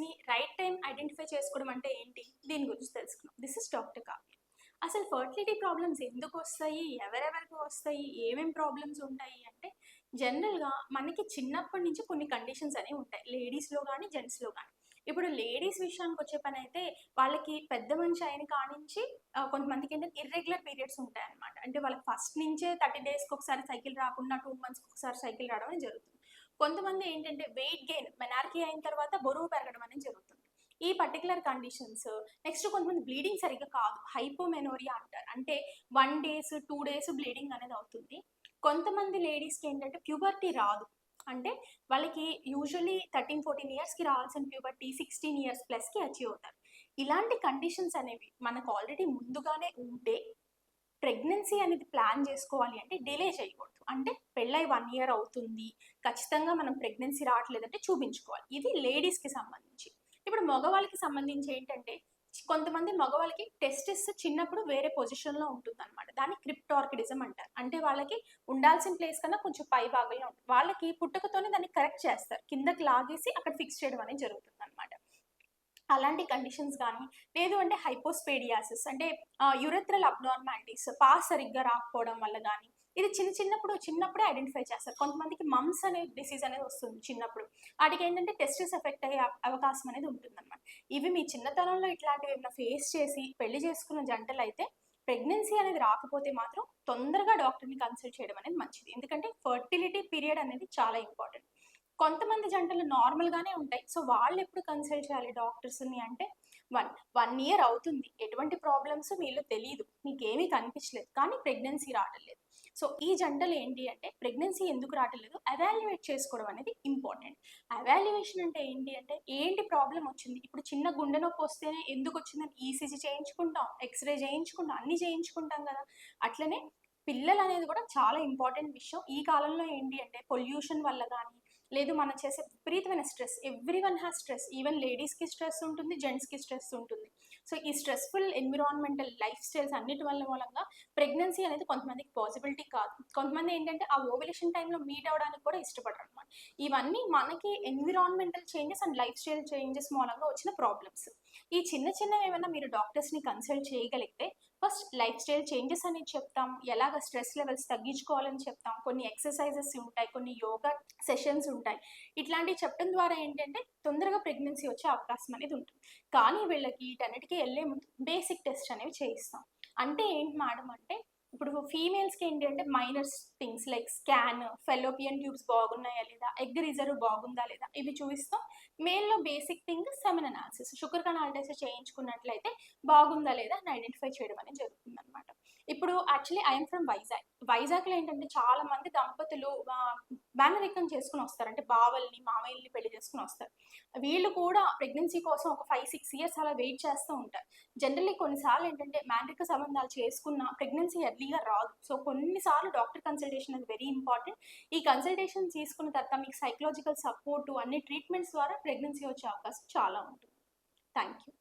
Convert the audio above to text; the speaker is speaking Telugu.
ని రైట్ టైం ఐడెంటిఫై చేసుకోవడం అంటే ఏంటి? దీని గురించి తెలుసుకున్నాం దిస్ ఇస్ డాక్టర్ కావ్య అసలు ఫర్టిలిటీ ప్రాబ్లమ్స్ ఎందుకు వస్తాయి? ఎవరెవరికి వస్తాయి? ఏమేం ప్రాబ్లమ్స్ ఉంటాయి? అంటే జనరల్గా మనకి చిన్నప్పటి నుంచి కొన్ని కండిషన్స్ అనేవి ఉంటాయి. లేడీస్లో కానీ జెంట్స్లో కానీ ఇప్పుడు లేడీస్ విషయానికి వచ్చే పని అయితే వాళ్ళకి పెద్ద మనిషి అయిన కానించి కొంతమందికి ఏంటంటే ఇర్రెగ్యులర్ పీరియడ్స్ ఉంటాయి అనమాట అంటే వాళ్ళకి ఫస్ట్ నుంచే థర్టీ డేస్కి ఒకసారి సైకిల్ రాకుండా టూ మంత్స్కి ఒకసారి సైకిల్ రావడం జరుగుతుంది. కొంతమంది ఏంటంటే వెయిట్ గెయిన్ మెనార్కీ అయిన తర్వాత బరువు పెరగడం అనేది జరుగుతుంది. ఈ పర్టికులర్ కండిషన్స్ నెక్స్ట్ కొంతమంది బ్లీడింగ్ సరిగ్గా కాదు. హైపోమెనోరియా అంటారు. అంటే one days two days bleeding అనేది అవుతుంది. కొంతమంది లేడీస్కి ఏంటంటే ప్యూబర్టీ రాదు. అంటే వాళ్ళకి యూజువలీ థర్టీన్ ఫోర్టీన్ ఇయర్స్కి రావాల్సిన ప్యూబర్టీ సిక్స్టీన్ ఇయర్స్ ప్లస్కి అచీవ్ అవుతారు. ఇలాంటి కండిషన్స్ అనేవి మనకు ఆల్రెడీ ముందుగానే ఉంటే ప్రెగ్నెన్సీ అనేది ప్లాన్ చేసుకోవాలి అంటే డిలే చేయకూడదు. అంటే పెళ్ళై వన్ ఇయర్ అవుతుంది. ఖచ్చితంగా మనం ప్రెగ్నెన్సీ రావట్లేదంటే చూపించుకోవాలి. ఇది లేడీస్కి సంబంధించి. ఇప్పుడు మగవాళ్ళకి సంబంధించి ఏంటంటే కొంతమంది మగవాళ్ళకి టెస్టిస్ చిన్నప్పుడు వేరే పొజిషన్లో ఉంటుంది అనమాట దాన్ని క్రిప్టార్కిడిజం అంటారు. అంటే వాళ్ళకి ఉండాల్సిన ప్లేస్ కన్నా కొంచెం పై భాగంలో ఉంటుంది. వాళ్ళకి పుట్టుకతోనే దాన్ని కరెక్ట్ చేస్తారు. కిందకి లాగేసి అక్కడ ఫిక్స్ చేయడం అనేది జరుగుతుంది. అలాంటి కండిషన్స్ కానీ లేదు అంటే హైపోస్పేడియాసిస్ అంటే యురెత్రల్ అబ్నార్మాలిటీస్ పాస్ సరిగ్గా రాకపోవడం వల్ల కానీ ఇది చిన్న చిన్నప్పుడు చిన్నప్పుడే ఐడెంటిఫై చేస్తారు. కొంతమందికి మమ్స్ అనే డిసీజ్ అనేది వస్తుంది చిన్నప్పుడు. వాటికి ఏంటంటే టెస్టిస్ ఎఫెక్ట్ అయ్యే అవకాశం అనేది ఉంటుందన్నమాట. ఇవి మీ చిన్నతనంలో ఇట్లాంటివి ఏమైనా ఫేస్ చేసి పెళ్ళి చేసుకున్న జంటలు అయితే ప్రెగ్నెన్సీ అనేది రాకపోతే మాత్రం తొందరగా డాక్టర్ని కన్సల్ట్ చేయడం అనేది మంచిది. ఎందుకంటే ఫర్టిలిటీ పీరియడ్ అనేది చాలా ఇంపార్టెంట్ కొంతమంది జంటలు నార్మల్గానే ఉంటాయి. సో వాళ్ళు ఎప్పుడు కన్సల్ట్ చేయాలి డాక్టర్స్ని అంటే వన్ వన్ ఇయర్ అవుతుంది. ఎటువంటి ప్రాబ్లమ్స్ మీలో తెలియదు మీకేమీ కనిపించలేదు. కానీ ప్రెగ్నెన్సీ రావట్లేదు సో ఈ జంటలు ఏంటి అంటే ప్రెగ్నెన్సీ ఎందుకు రావట్లేదు అవాల్యుయేట్ చేసుకోవడం అనేది ఇంపార్టెంట్ అవాల్యుయేషన్ అంటే ఏంటి అంటే ఏంటి ప్రాబ్లం వచ్చింది? ఇప్పుడు చిన్న గుండె నొప్పి వస్తేనే ఎందుకు వచ్చిందని ఈసీజీ చేయించుకుంటాం ఎక్స్రే చేయించుకుంటాం అన్ని చేయించుకుంటాం కదా. అట్లనే పిల్లలు అనేది కూడా చాలా ఇంపార్టెంట్ విషయం. ఈ కాలంలో ఏంటి అంటే పొల్యూషన్ వల్ల కానీ లేదు మనం చేసే విపరీతమైన stress. Every one has stress even లేడీస్కి స్ట్రెస్ ఉంటుంది జెంట్స్కి స్ట్రెస్ ఉంటుంది. సో ఈ స్ట్రెస్ఫుల్ ఎన్విరాన్మెంటల్ లైఫ్ స్టైల్స్ అన్నిటి వల్ల మూలంగా ప్రెగ్నెన్సీ అనేది కొంతమందికి పాసిబిలిటీ కాదు. కొంతమంది ఏంటంటే ఆ ఓవలేషన్ టైంలో మీట్ అవ్వడానికి కూడా ఇష్టపడరు అనమాట ఇవన్నీ మనకి environmental changes and lifestyle changes మూలంగా వచ్చిన ప్రాబ్లమ్స్ ఈ చిన్న చిన్న ఏమైనా మీరు డాక్టర్స్ని కన్సల్ట్ చేయగలిగితే ఫస్ట్ లైఫ్ స్టైల్ చేంజెస్ అనేది చెప్తాం. ఎలాగ స్ట్రెస్ లెవెల్స్ తగ్గించుకోవాలని చెప్తాం. కొన్ని ఎక్సర్సైజెస్ ఉంటాయి కొన్ని యోగా సెషన్స్ ఉంటాయి. ఇట్లాంటివి చెప్పడం ద్వారా ఏంటంటే తొందరగా ప్రెగ్నెన్సీ వచ్చే అవకాశం అనేది ఉంటుంది. కానీ వీళ్ళకి వీటన్నిటికీ వెళ్ళే ముందు బేసిక్ టెస్ట్ అనేవి చేయిస్తాం. అంటే ఏంటి మేడం అంటే ఇప్పుడు ఫీమేల్స్కి ఏంటి అంటే minors things like scan fallopian tubes బాగున్నాయా లేదా ఎగ్ రిజర్వ్ బాగుందా లేదా ఇవి చూపిస్తాం. మేల్లో basic thing semen analysis sugar కనాలిటైస్ చేయించుకున్నట్లయితే బాగుందా లేదా అని ఐడెంటిఫై చేయడం అనేది జరుగుతుంది అనమాట ఇప్పుడు యాక్చువల్లీ ఐఎమ్ ఫ్రమ్ వైజాగ్ వైజాగ్లో ఏంటంటే చాలా మంది దంపతులు బ్యానరికం చేసుకుని వస్తారు. అంటే బావల్ని మామయ్యల్ని పెళ్ళి చేసుకుని వస్తారు. వీళ్ళు కూడా ప్రెగ్నెన్సీ కోసం ఒక ఫైవ్ సిక్స్ ఇయర్స్ అలా వెయిట్ చేస్తూ ఉంటారు. జనరల్లీ కొన్నిసార్లు ఏంటంటే మ్యానరిక సంబంధాలు చేసుకున్న ప్రెగ్నెన్సీ ఎర్లీగా రాదు. సో కొన్నిసార్లు డాక్టర్ కన్సల్టేషన్ అది వెరీ ఇంపార్టెంట్ ఈ కన్సల్టేషన్ తీసుకున్న తర్వాత మీకు సైకలాజికల్ సపోర్ట్ అన్ని ట్రీట్మెంట్స్ ద్వారా ప్రెగ్నెన్సీ వచ్చే అవకాశం చాలా ఉంటుంది. Thank you